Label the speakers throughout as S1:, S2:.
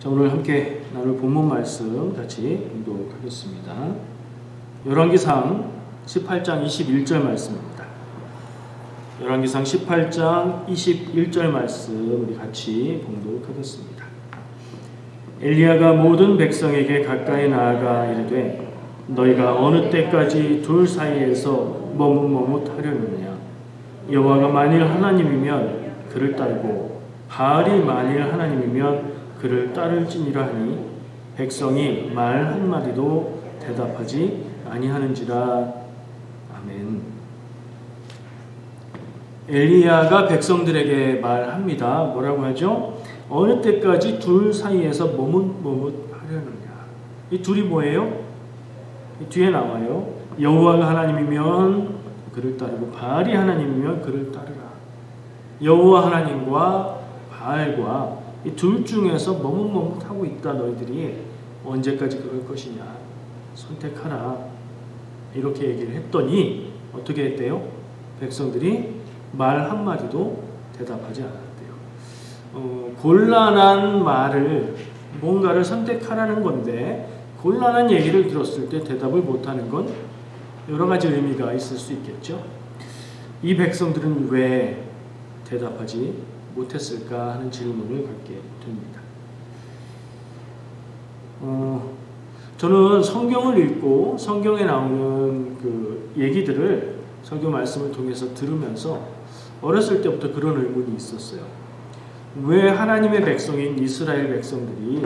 S1: 자, 오늘 함께 나눌 본문 말씀 같이 공독하겠습니다. 열왕기상 18장 21절 말씀입니다. 열왕기상 18장 21절 말씀 우리 같이 봉독하겠습니다. 엘리야가 모든 백성에게 가까이 나아가 이르되 너희가 어느 때까지 둘 사이에서 머뭇머뭇하려느냐 여호와가 만일 하나님이면 그를 따르고 바알이 만일 하나님이면 그를 따를지니라 하니 백성이 말 한마디도 대답하지 아니하는지라. 아멘. 엘리야가 백성들에게 말합니다. 뭐라고 하죠? 어느 때까지 둘 사이에서 머뭇머뭇하려느냐. 이 둘이 뭐예요? 이 뒤에 나와요. 여호와가 하나님이면 그를 따르고 바알이 하나님이면 그를 따르라. 여호와 하나님과 바알과 이 둘 중에서 머뭇머뭇하고 있다 너희들이 언제까지 그럴 것이냐 선택하라 이렇게 얘기를 했더니 어떻게 했대요? 백성들이 말 한마디도 대답하지 않았대요. 어, 곤란한 말을 뭔가를 선택하라는 건데 곤란한 얘기를 들었을 때 대답을 못하는 건 여러 가지 의미가 있을 수 있겠죠. 이 백성들은 왜 대답하지 못했을까 하는 질문을 갖게 됩니다. 어, 저는 성경을 읽고 성경에 나오는 그 얘기들을 성경 말씀을 통해서 들으면서 어렸을 때부터 그런 의문이 있었어요. 왜 하나님의 백성인 이스라엘 백성들이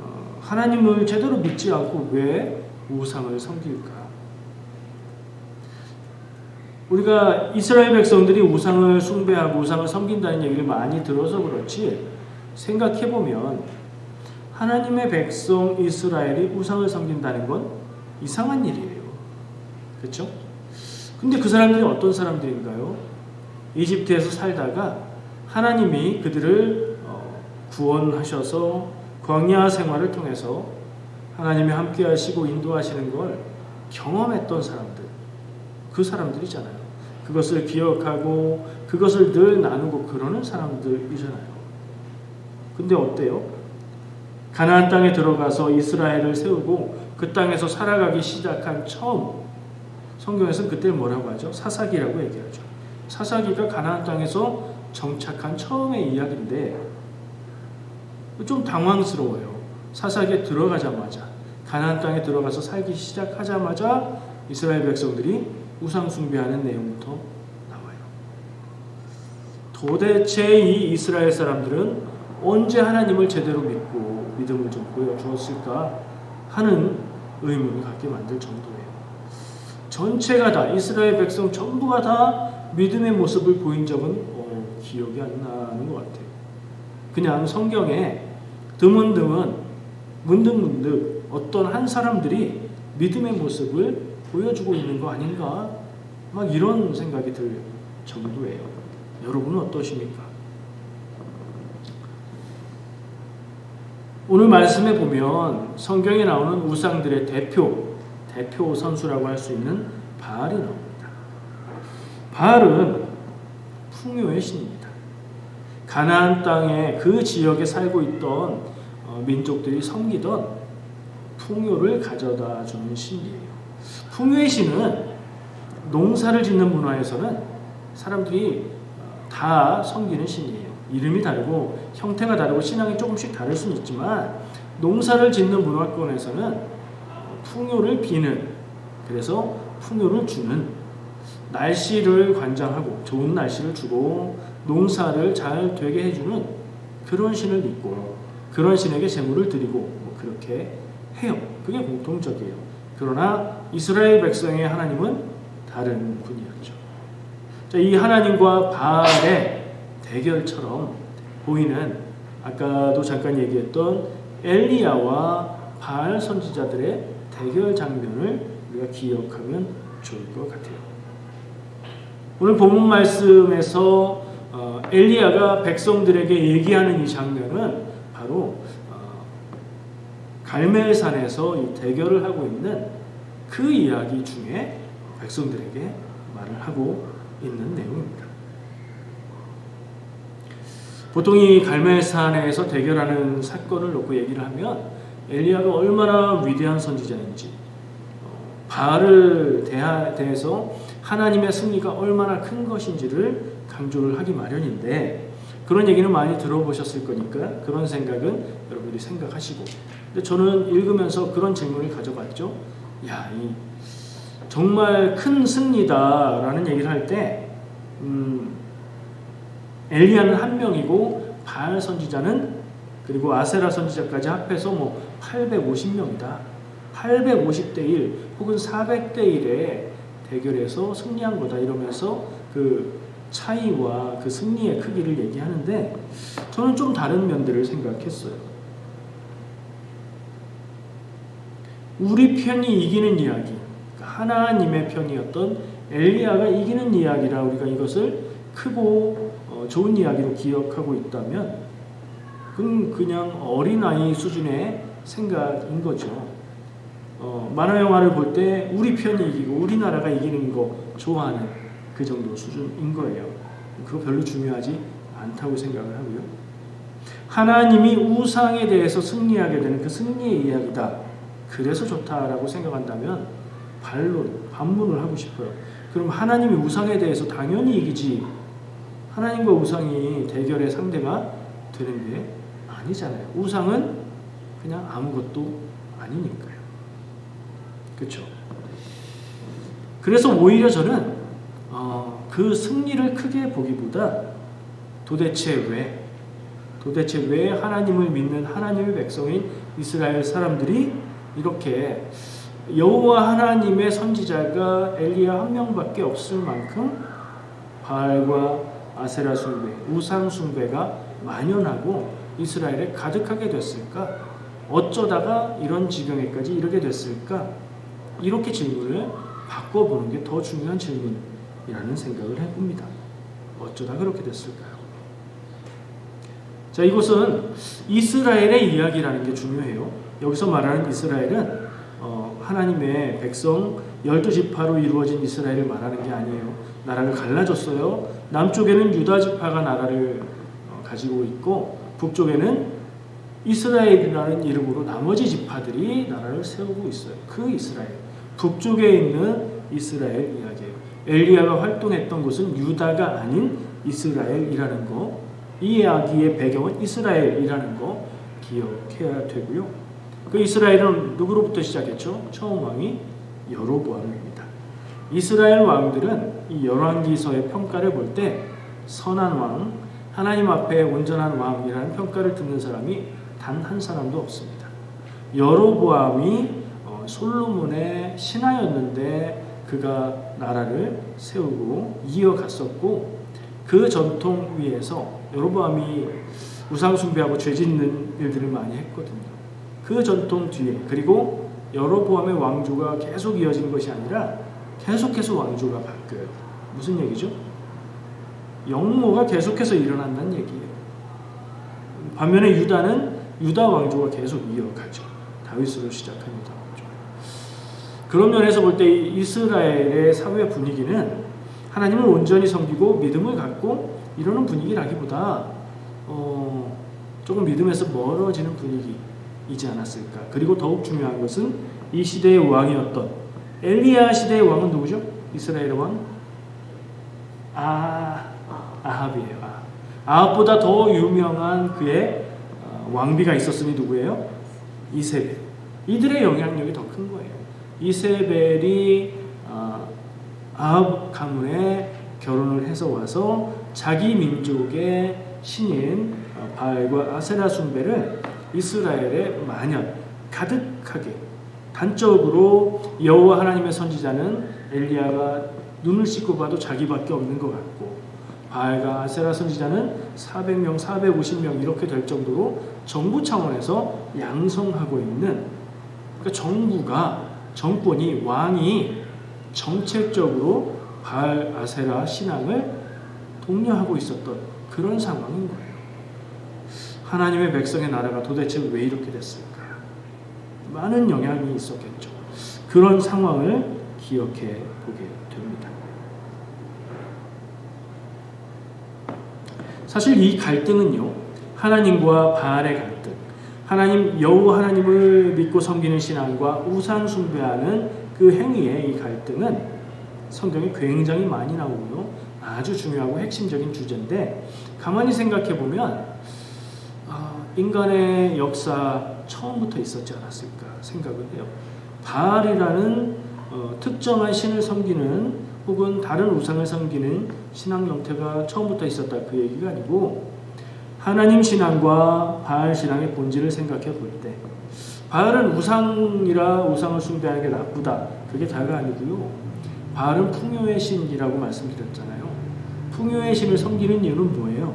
S1: 어, 하나님을 제대로 믿지 않고 왜 우상을 섬길까? 우리가 이스라엘 백성들이 우상을 숭배하고 우상을 섬긴다는 얘기를 많이 들어서 그렇지 생각해 보면 하나님의 백성 이스라엘이 우상을 섬긴다는 건 이상한 일이에요. 그렇죠? 근데 그 사람들이 어떤 사람들인가요? 이집트에서 살다가 하나님이 그들을 어, 구원하셔서 광야 생활을 통해서 하나님이 함께 하시고 인도하시는 걸 경험했던 사람들. 그 사람들이잖아요. 그것을 기억하고 그것을 늘 나누고 그러는 사람들이잖아요. 근데 어때요? 가나안 땅에 들어가서 이스라엘을 세우고 그 땅에서 살아가기 시작한 처음 성경에서는 그때 뭐라고 하죠? 사사기라고 얘기하죠. 사사기가 가나안 땅에서 정착한 처음의 이야기인데 좀 당황스러워요. 사사기에 들어가자마자 가나안 땅에 들어가서 살기 시작하자마자 이스라엘 백성들이 우상 숭배하는 내용부터 나와요. 도대체 이 이스라엘 사람들은 언제 하나님을 제대로 믿고 믿음을 좀 보여주었을까 하는 의문을 갖게 만들 정도예요. 전체가 다 이스라엘 백성 전부가 다 믿음의 모습을 보인 적은 어, 기억이 안 나는 것 같아요. 그냥 성경에 드문드문 문득문득 어떤 한 사람들이 믿음의 모습을 보여주고 있는 거 아닌가? 막 이런 생각이 들 정도예요. 여러분은 어떠십니까? 오늘 말씀에 보면 성경에 나오는 우상들의 대표, 대표 선수라고 할 수 있는 바알이 나옵니다. 바알은 풍요의 신입니다. 가나안 땅에 그 지역에 살고 있던 어, 민족들이 섬기던 풍요를 가져다 주는 신이에요. 풍요의 신은 농사를 짓는 문화에서는 사람들이 다 섬기는 신이에요. 이름이 다르고 형태가 다르고 신앙이 조금씩 다를 수는 있지만 농사를 짓는 문화권에서는 풍요를 비는 그래서 풍요를 주는 날씨를 관장하고 좋은 날씨를 주고 농사를 잘 되게 해주는 그런 신을 믿고 그런 신에게 제물을 드리고 뭐 그렇게 해요. 그게 공통적이에요. 그러나 이스라엘 백성의 하나님은 다른 분이었죠. 자, 이 하나님과 바알의 대결처럼 보이는 아까도 잠깐 얘기했던 엘리야와 바알 선지자들의 대결 장면을 우리가 기억하면 좋을 것 같아요. 오늘 본문 말씀에서 어, 엘리야가 백성들에게 얘기하는 이 장면은 바로 갈멜산에서 이 대결을 하고 있는 그 이야기 중에 백성들에게 말을 하고 있는 내용입니다. 보통 이 갈멜산에서 대결하는 사건을 놓고 얘기를 하면 엘리야가 얼마나 위대한 선지자인지 어, 바알을 대해서 하나님의 승리가 얼마나 큰 것인지를 강조를 하기 마련인데 그런 얘기는 많이 들어보셨을 거니까 그런 생각은 여러분들이 생각하시고 근데 저는 읽으면서 그런 질문을 가져봤죠. 야, 이 정말 큰 승리다라는 얘기를 할 때, 음, 엘리야는 한 명이고 바알 선지자는 그리고 아세라 선지자까지 합해서 뭐 850명이다. 850대 1 혹은 400대 1의 대결에서 승리한 거다 이러면서 그 차이와 그 승리의 크기를 얘기하는데 저는 좀 다른 면들을 생각했어요. 우리 편이 이기는 이야기, 그러니까 하나님의 편이었던 엘리야가 이기는 이야기라 우리가 이것을 크고 어, 좋은 이야기로 기억하고 있다면 그건 그냥 어린아이 수준의 생각인 거죠. 어, 만화 영화를 볼 때 우리 편이 이기고 우리나라가 이기는 거 좋아하는 그 정도 수준인 거예요. 그거 별로 중요하지 않다고 생각을 하고요. 하나님이 우상에 대해서 승리하게 되는 그 승리의 이야기다. 그래서 좋다라고 생각한다면 반론, 반문을 하고 싶어요. 그럼 하나님이 우상에 대해서 당연히 이기지. 하나님과 우상이 대결의 상대가 되는 게 아니잖아요. 우상은 그냥 아무것도 아니니까요. 그렇죠? 그래서 오히려 저는 어, 그 승리를 크게 보기보다 도대체 왜 도대체 왜 하나님을 믿는 하나님의 백성인 이스라엘 사람들이 이렇게 여호와 하나님의 선지자가 엘리야 한 명밖에 없을 만큼 바알과 아세라 숭배, 우상 숭배가 만연하고 이스라엘에 가득하게 됐을까? 어쩌다가 이런 지경에까지 이르게 됐을까? 이렇게 질문을 바꿔보는 게 더 중요한 질문이라는 생각을 해봅니다. 어쩌다 그렇게 됐을까요? 자, 이곳은 이스라엘의 이야기라는 게 중요해요. 여기서 말하는 이스라엘은 어, 하나님의 백성 열두 지파로 이루어진 이스라엘을 말하는 게 아니에요. 나라를 갈라줬어요. 남쪽에는 유다 지파가 나라를 어, 가지고 있고 북쪽에는 이스라엘이라는 이름으로 나머지 지파들이 나라를 세우고 있어요. 그 이스라엘. 북쪽에 있는 이스라엘 이야기예요. 엘리야가 활동했던 곳은 유다가 아닌 이스라엘이라는 거. 이 이야기의 배경은 이스라엘이라는 거 기억해야 되고요. 그 이스라엘은 누구로부터 시작했죠? 처음 왕이 여로보암입니다. 이스라엘 왕들은 이 열왕기서의 평가를 볼 때 선한 왕, 하나님 앞에 온전한 왕이라는 평가를 듣는 사람이 단 한 사람도 없습니다. 여로보암이 어, 솔로몬의 신하였는데 그가 나라를 세우고 이어갔었고 그 전통 위에서 여로보암이 우상 숭배하고 죄 짓는 일들을 많이 했거든요. 그 전통 뒤에 그리고 여로보암의 왕조가 계속 이어진 것이 아니라 계속해서 왕조가 바뀌어요. 무슨 얘기죠? 영모가 계속해서 일어난다는 얘기예요. 반면에 유다는 유다 왕조가 계속 이어가죠. 다윗으로 시작한 유다 왕조. 그런 면에서 볼 때 이스라엘의 사회 분위기는 하나님을 온전히 섬기고 믿음을 갖고 이러는 분위기라기보다 어, 조금 믿음에서 멀어지는 분위기 이지 않았을까. 그리고 더욱 중요한 것은 이 시대의 왕이었던 엘리야 시대의 왕은 누구죠? 이스라엘의 왕? 아, 아합이에요. 아. 아합 보다 더 유명한 그의 어, 왕비가 있었으니 누구예요? 이세벨. 이들의 영향력이 더 큰 거예요. 이세벨이 어, 아합 가문에 결혼을 해서 와서 자기 민족의 신인 어, 바알과 아세라 숭배를 이스라엘에 만연 가득하게 단적으로 여호와 하나님의 선지자는 엘리야가 눈을 씻고 봐도 자기밖에 없는 것 같고 바알과 아세라 선지자는 400명, 450명 이렇게 될 정도로 정부 차원에서 양성하고 있는 그러니까 정부가 정권이 왕이 정책적으로 바알 아세라 신앙을 독려하고 있었던 그런 상황인 거예요. 하나님의 백성의 나라가 도대체 왜 이렇게 됐을까? 많은 영향이 있었겠죠. 그런 상황을 기억해 보게 됩니다. 사실 이 갈등은요, 하나님과 바알의 갈등, 하나님 여호와 하나님을 믿고 섬기는 신앙과 우상 숭배하는 그 행위의 이 갈등은 성경에 굉장히 많이 나오고요, 아주 중요하고 핵심적인 주제인데 가만히 생각해 보면 아, 인간의 역사 처음부터 있었지 않았을까 생각을 해요. 바알이라는 어, 특정한 신을 섬기는 혹은 다른 우상을 섬기는 신앙 형태가 처음부터 있었다 그 얘기가 아니고 하나님 신앙과 바알 신앙의 본질을 생각해 볼 때 바알은 우상이라 우상을 숭배하는 게 나쁘다 그게 다가 아니고요 바알은 풍요의 신이라고 말씀드렸잖아요 풍요의 신을 섬기는 이유는 뭐예요?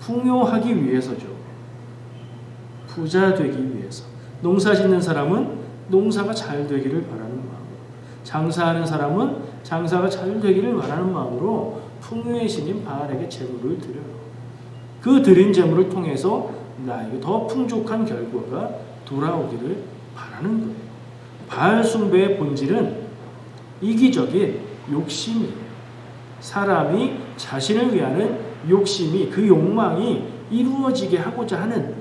S1: 풍요하기 위해서죠 부자 되기 위해서 농사 짓는 사람은 농사가 잘 되기를 바라는 마음 장사하는 사람은 장사가 잘 되기를 바라는 마음으로 풍요의 신인 바알에게 제물을 드려요. 그 드린 제물을 통해서 나에게 더 풍족한 결과가 돌아오기를 바라는 거예요. 바알 숭배의 본질은 이기적인 욕심이에요. 사람이 자신을 위하는 욕심이 그 욕망이 이루어지게 하고자 하는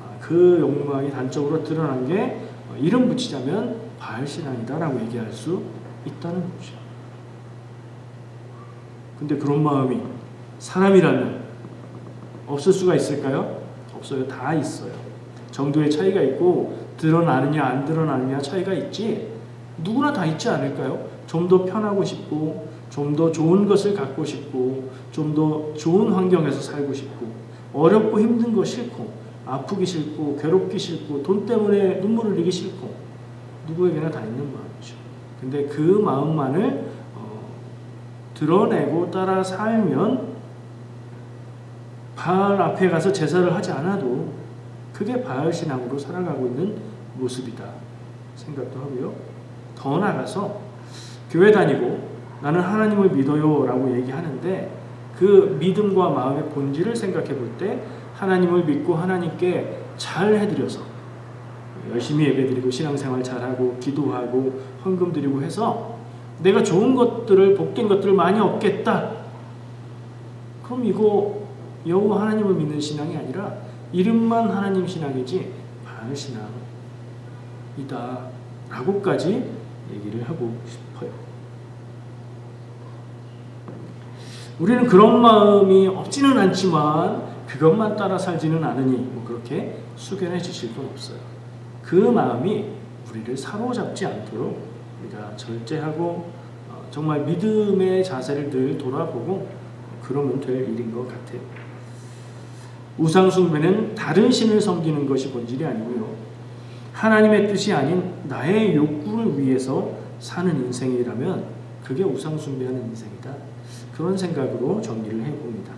S1: 아, 그 욕망이 단적으로 드러난 게 이름 붙이자면 바알 신앙이다라고 얘기할 수 있다는 거죠. 근데 그런 마음이 사람이라면 없을 수가 있을까요? 없어요. 다 있어요. 정도의 차이가 있고 드러나느냐 안 드러나느냐 차이가 있지 누구나 다 있지 않을까요? 좀 더 편하고 싶고 좀 더 좋은 것을 갖고 싶고 좀 더 좋은 환경에서 살고 싶고 어렵고 힘든 거 싫고 아프기 싫고 괴롭기 싫고 돈 때문에 눈물을 흘리기 싫고 누구에게나 다 있는 마음이죠. 근데 그 마음만을 어, 드러내고 따라 살면 바알 앞에 가서 제사를 하지 않아도 그게 바알 신앙으로 살아가고 있는 모습이다 생각도 하고요. 더 나아가서 교회 다니고 나는 하나님을 믿어요 라고 얘기하는데 그 믿음과 마음의 본질을 생각해 볼 때 하나님을 믿고 하나님께 잘 해드려서 열심히 예배드리고 신앙생활 잘하고 기도하고 헌금 드리고 해서 내가 좋은 것들을 복된 것들을 많이 얻겠다. 그럼 이거 여호와 하나님을 믿는 신앙이 아니라 이름만 하나님 신앙이지 바알 신앙이다라고까지 얘기를 하고 싶어요. 우리는 그런 마음이 없지는 않지만 그것만 따라 살지는 않으니 뭐 그렇게 숙연해 지실 건 없어요. 그 마음이 우리를 사로잡지 않도록 우리가 절제하고 어, 정말 믿음의 자세를 늘 돌아보고 그러면 될 일인 것 같아요. 우상 숭배는 다른 신을 섬기는 것이 본질이 아니고요. 하나님의 뜻이 아닌 나의 욕구를 위해서 사는 인생이라면 그게 우상 숭배하는 인생이다. 그런 생각으로 정리를 해 봅니다.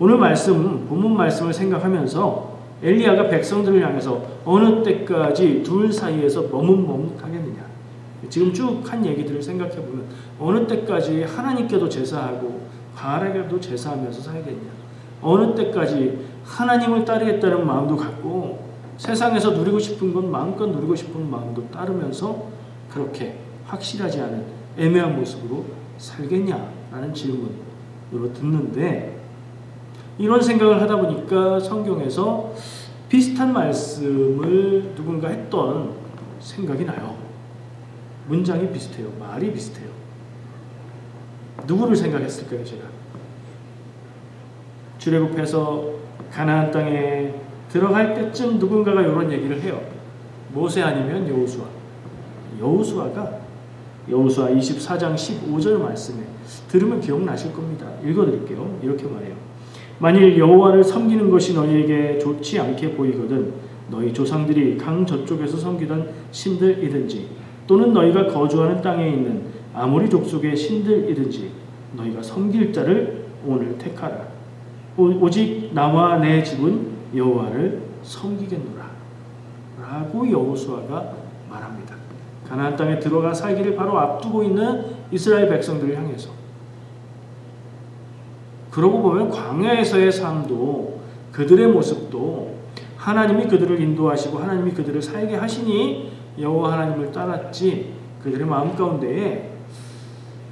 S1: 오늘 말씀 본문 말씀을 생각하면서 엘리야가 백성들을 향해서 어느 때까지 둘 사이에서 머뭇머뭇하겠느냐. 지금 쭉 한 얘기들을 생각해 보면 어느 때까지 하나님께도 제사하고 바알에게도 제사하면서 살겠냐. 어느 때까지 하나님을 따르겠다는 마음도 갖고 세상에서 누리고 싶은 건 마음껏 누리고 싶은 마음도 따르면서 그렇게 확실하지 않은 애매한 모습으로 살겠냐라는 질문으로 듣는데 이런 생각을 하다 보니까 성경에서 비슷한 말씀을 누군가 했던 생각이 나요. 문장이 비슷해요. 말이 비슷해요. 누구를 생각했을까요, 제가? 출애굽해서 가나안 땅에 들어갈 때쯤 누군가가 이런 얘기를 해요. 모세 아니면 여호수아. 여호수아가 여호수아 24장 15절 말씀에 들으면 기억나실 겁니다. 읽어드릴게요. 이렇게 말해요. 만일 여호와를 섬기는 것이 너희에게 좋지 않게 보이거든 너희 조상들이 강 저쪽에서 섬기던 신들이든지 또는 너희가 거주하는 땅에 있는 아모리 족속의 신들이든지 너희가 섬길 자를 오늘 택하라. 오직 나와 내 집은 여호와를 섬기겠노라. 라고 여호수아가 말합니다. 가나안 땅에 들어가 살기를 바로 앞두고 있는 이스라엘 백성들을 향해서 그러고 보면 광야에서의 삶도 그들의 모습도 하나님이 그들을 인도하시고 하나님이 그들을 살게 하시니 여호와 하나님을 따랐지 그들의 마음 가운데에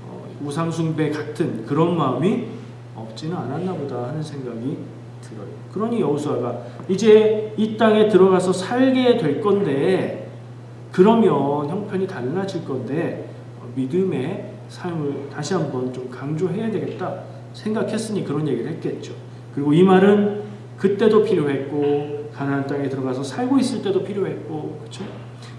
S1: 어, 우상 숭배 같은 그런 마음이 없지는 않았나 보다 하는 생각이 들어요. 그러니 여호수아가 이제 이 땅에 들어가서 살게 될 건데 그러면 형편이 달라질 건데 믿음의 삶을 다시 한번 좀 강조해야 되겠다 생각했으니 그런 얘기를 했겠죠. 그리고 이 말은 그때도 필요했고 가나안 땅에 들어가서 살고 있을 때도 필요했고 그렇죠?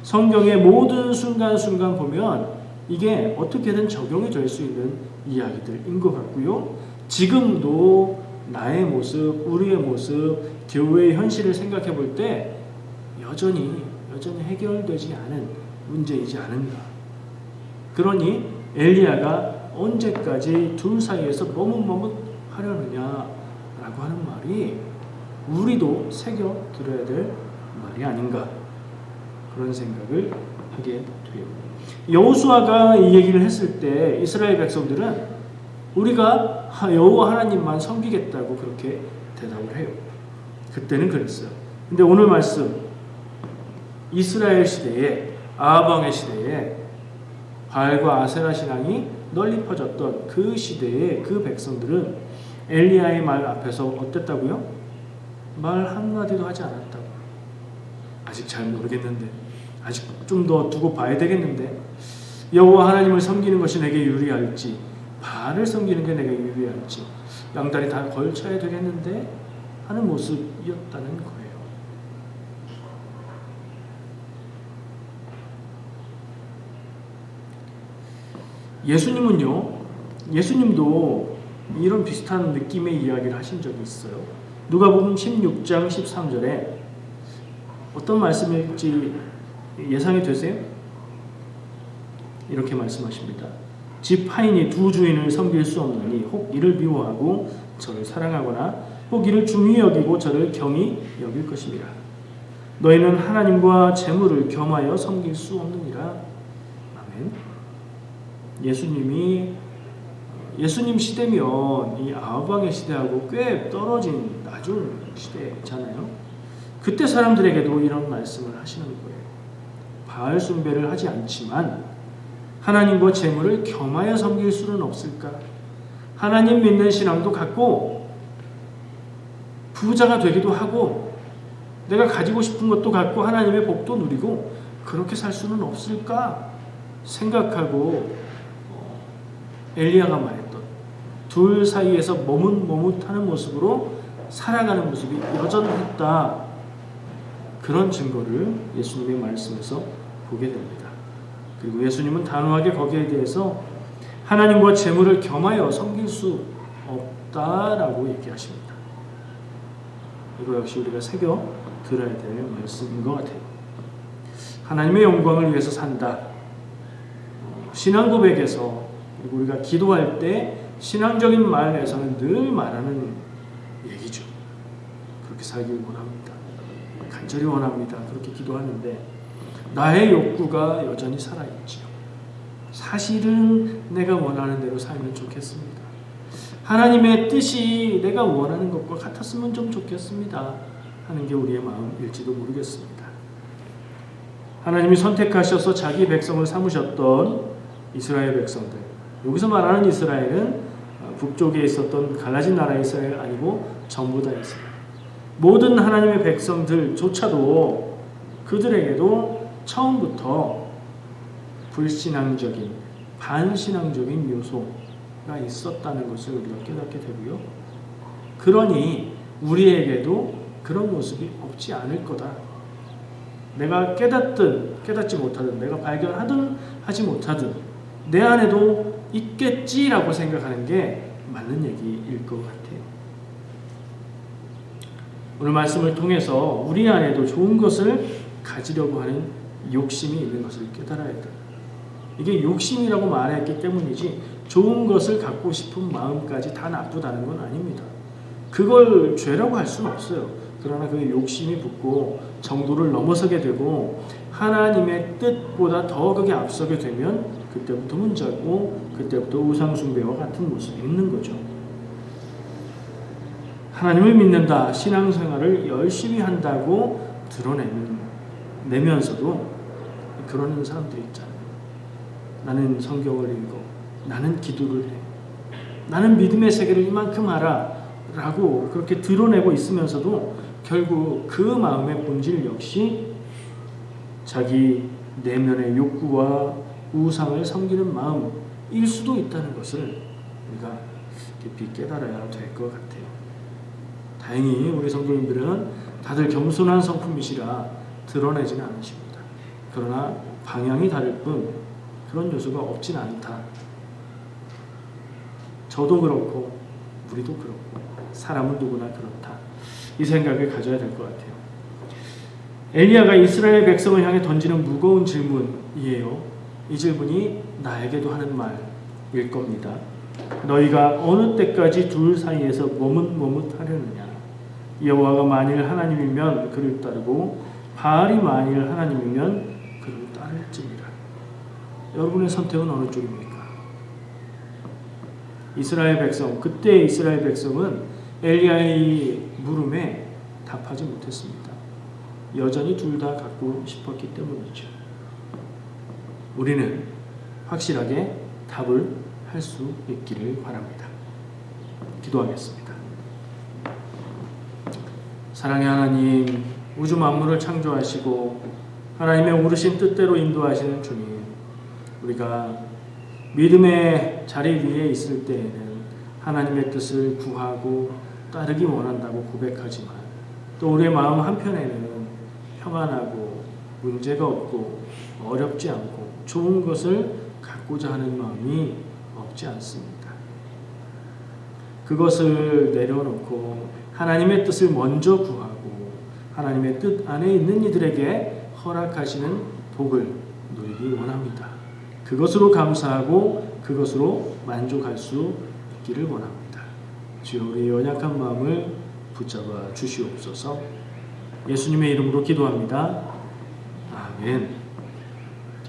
S1: 성경의 모든 순간순간 보면 이게 어떻게든 적용이 될 수 있는 이야기들인 것 같고요. 지금도 나의 모습, 우리의 모습, 교회의 현실을 생각해 볼 때 여전히 여전히 해결되지 않은 문제이지 않은가. 그러니 엘리야가 언제까지 둘 사이에서 머뭇머뭇 하려느냐라고 하는 말이 우리도 새겨 들어야 될 말이 아닌가 그런 생각을 하게 돼요. 여호수아가 이 얘기를 했을 때 이스라엘 백성들은 우리가 여호와 하나님만 섬기겠다고 그렇게 대답을 해요. 그때는 그랬어요. 근데 오늘 말씀 이스라엘 시대에 아방의 시대에 바알과 아세라 신앙이 널리 퍼졌던 그 시대에 그 백성들은 엘리야의 말 앞에서 어땠다고요? 말 한마디도 하지 않았다고. 아직 잘 모르겠는데 아직 좀 더 두고 봐야 되겠는데 여호와 하나님을 섬기는 것이 내게 유리할지 바알을 섬기는 게 내게 유리할지 양다리 다 걸쳐야 되겠는데 하는 모습이었다는 거 예수님은요, 예수님도 이런 비슷한 느낌의 이야기를 하신 적이 있어요. 누가복음 16장 13절에 어떤 말씀일지 예상이 되세요? 이렇게 말씀하십니다. 집 하인이 두 주인을 섬길 수 없느니 혹 이를 미워하고 저를 사랑하거나 혹 이를 중히 여기고 저를 경히 여길 것입니다. 너희는 하나님과 재물을 겸하여 섬길 수 없느니라. 아멘. 예수님이 예수님 시대면 이 아방의 시대하고 꽤 떨어진 낮은 시대잖아요. 그때 사람들에게도 이런 말씀을 하시는 거예요. 바알 숭배를 하지 않지만 하나님과 재물을 겸하여 섬길 수는 없을까? 하나님 믿는 신앙도 갖고 부자가 되기도 하고 내가 가지고 싶은 것도 갖고 하나님의 복도 누리고 그렇게 살 수는 없을까 생각하고 어, 엘리야가 말했던 둘 사이에서 머뭇머뭇하는 모습으로 살아가는 모습이 여전했다 그런 증거를 예수님의 말씀에서 보게 됩니다. 그리고 예수님은 단호하게 거기에 대해서 하나님과 재물을 겸하여 섬길 수 없다라고 얘기하십니다. 이거 역시 우리가 새겨 들어야 될 말씀인 것 같아요. 하나님의 영광을 위해서 산다. 신앙 고백에서 그리고 우리가 기도할 때 신앙적인 말에서는 늘 말하는 얘기죠. 그렇게 살길 원합니다. 간절히 원합니다. 그렇게 기도하는데 나의 욕구가 여전히 살아있지요. 사실은 내가 원하는 대로 살면 좋겠습니다. 하나님의 뜻이 내가 원하는 것과 같았으면 좀 좋겠습니다. 하는 게 우리의 마음일지도 모르겠습니다. 하나님이 선택하셔서 자기 백성을 삼으셨던 이스라엘 백성들. 여기서 말하는 이스라엘은 북쪽에 있었던 갈라진 나라 이스라엘 아니고 전부 다 이스라엘. 모든 하나님의 백성들조차도 그들에게도 처음부터 불신앙적인 반신앙적인 요소가 있었다는 것을 우리가 깨닫게 되고요. 그러니 우리에게도 그런 모습이 없지 않을 거다. 내가 깨닫든 깨닫지 못하든 내가 발견하든 하지 못하든 내 안에도 있겠지라고 생각하는 게 맞는 얘기일 것 같아요. 오늘 말씀을 통해서 우리 안에도 좋은 것을 가지려고 하는 욕심이 있는 것을 깨달아야 돼. 이게 욕심이라고 말했기 때문이지 좋은 것을 갖고 싶은 마음까지 다 나쁘다는 건 아닙니다. 그걸 죄라고 할 수는 없어요. 그러나 그 욕심이 붙고 정도를 넘어서게 되고 하나님의 뜻보다 더 그게 앞서게 되면 그때부터 문제고 그때부터 우상숭배와 같은 모습이 있는 거죠. 하나님을 믿는다, 신앙생활을 열심히 한다고 드러내면서도 그러는 사람들이 있잖아요. 나는 성경을 읽어, 나는 기도를 해, 나는 믿음의 세계를 이만큼 알아 라고 그렇게 드러내고 있으면서도 결국 그 마음의 본질 역시 자기 내면의 욕구와 우상을 섬기는 마음일 수도 있다는 것을 우리가 깊이 깨달아야 될 것 같아요. 다행히 우리 성도님들은 다들 겸손한 성품이시라 드러내지는 않으십니다. 그러나 방향이 다를 뿐 그런 요소가 없진 않다. 저도 그렇고 우리도 그렇고 사람은 누구나 그렇다. 이 생각을 가져야 될 것 같아요. 엘리야가 이스라엘 백성을 향해 던지는 무거운 질문이에요. 이 질문이 나에게도 하는 말일 겁니다. 너희가 어느 때까지 둘 사이에서 머뭇머뭇 하려느냐? 여호와가 만일 하나님이면 그를 따르고 바알이 만일 하나님이면 그를 따를지니라. 여러분의 선택은 어느 쪽입니까? 이스라엘 백성 그때 이스라엘 백성은 엘리야의 물음에 답하지 못했습니다. 여전히 둘 다 갖고 싶었기 때문이죠. 우리는 확실하게 답을 할 수 있기를 바랍니다. 기도하겠습니다. 사랑의 하나님, 우주 만물을 창조하시고 하나님의 오르신 뜻대로 인도하시는 주님, 우리가 믿음의 자리 위에 있을 때에는 하나님의 뜻을 구하고 따르기 원한다고 고백하지만 또 우리의 마음 한편에는 평안하고 문제가 없고 어렵지 않고 좋은 것을 갖고자 하는 마음이 없지 않습니다. 그것을 내려놓고 하나님의 뜻을 먼저 구하고 하나님의 뜻 안에 있는 이들에게 허락하시는 복을 누리기 원합니다. 그것으로 감사하고 그것으로 만족할 수 있기를 원합니다. 주여 우리 연약한 마음을 붙잡아 주시옵소서. 예수님의 이름으로 기도합니다. 아멘.